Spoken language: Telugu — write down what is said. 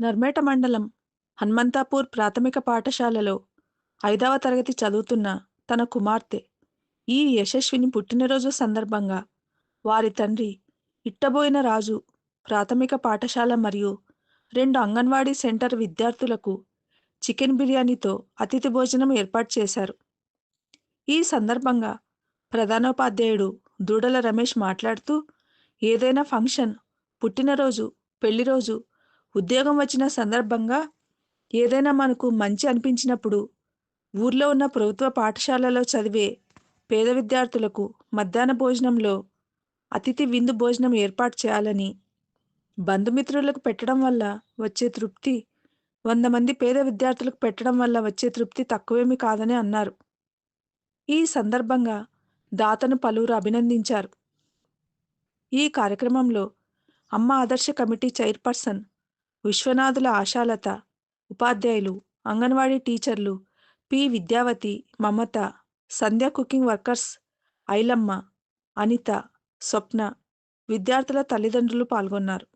నర్మేట మండలం హనుమంతాపూర్ ప్రాథమిక పాఠశాలలో ఐదవ తరగతి చదువుతున్న తన కుమార్తె. ఈ యశస్విని పుట్టినరోజు సందర్భంగా వారి తండ్రి ఇట్టబోయిన రాజు ప్రాథమిక పాఠశాల మరియు రెండు అంగన్వాడీ సెంటర్ విద్యార్థులకు చికెన్ బిర్యానీతో అతిథి భోజనం ఏర్పాటు చేశారు. ఈ సందర్భంగా ప్రధానోపాధ్యాయుడు దూడల రమేష్ మాట్లాడుతూ ఏదైనా ఫంక్షన్ పుట్టినరోజు పెళ్ళిరోజు ఉద్యోగం వచ్చిన సందర్భంగా ఏదైనా మనకు మంచి అనిపించినప్పుడు ఊర్లో ఉన్న ప్రభుత్వ పాఠశాలలో చదివే పేద విద్యార్థులకు మధ్యాహ్న భోజనంలో అతిథి విందు భోజనం ఏర్పాటు చేయాలని బంధుమిత్రులకు పెట్టడం వల్ల వచ్చే తృప్తి వంద మంది పేద విద్యార్థులకు పెట్టడం వల్ల వచ్చే తృప్తి తక్కువేమీ కాదని అన్నారు. ఈ సందర్భంగా దాతను పలువురు అభినందించారు. ఈ కార్యక్రమంలో అమ్మ ఆదర్శ కమిటీ చైర్పర్సన్ విశ్వనాథుల ఆశాలత ఉపాధ్యాయులు అంగన్వాడీ టీచర్లు P. Vidyavathi Mamata Sandhya cooking workers Ailamma Anitha Swapna విద్యార్థుల తల్లిదండ్రులు పాల్గొన్నారు.